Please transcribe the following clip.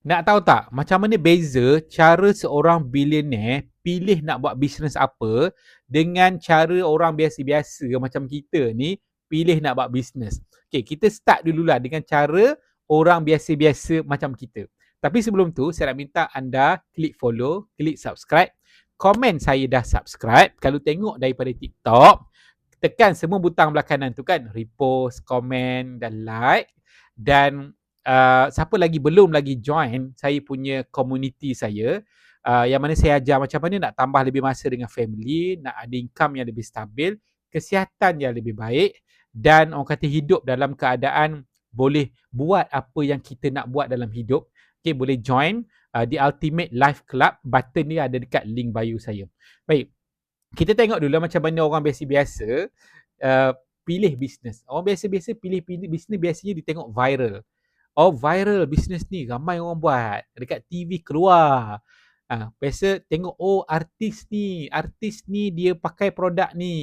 Nak tahu tak macam mana beza cara seorang billionaire pilih nak buat bisnes apa dengan cara orang biasa-biasa macam kita ni pilih nak buat bisnes. Okay, kita start dululah dengan cara orang biasa-biasa macam kita. Tapi sebelum tu, saya nak minta anda klik follow, klik subscribe, komen saya dah subscribe. Kalau tengok daripada TikTok, tekan semua butang belah kanan tu kan, repost, komen dan like. Dan uh, siapa lagi belum lagi join saya punya community saya uh, yang mana saya ajar macam mana nak tambah lebih masa dengan family, nak ada income yang lebih stabil, kesihatan yang lebih baik dan orang kata hidup dalam keadaan boleh buat apa yang kita nak buat dalam hidup. Okay, boleh join uh, di Ultimate Life Club. Button ni ada dekat link bio saya. Baik, kita tengok dulu macam mana orang biasa-biasa uh, pilih bisnes. Orang biasa-biasa pilih-pilih bisnes biasanya ditengok viral. Oh viral bisnes ni ramai orang buat dekat TV keluar. Ha, biasa tengok oh artis ni, artis ni dia pakai produk ni.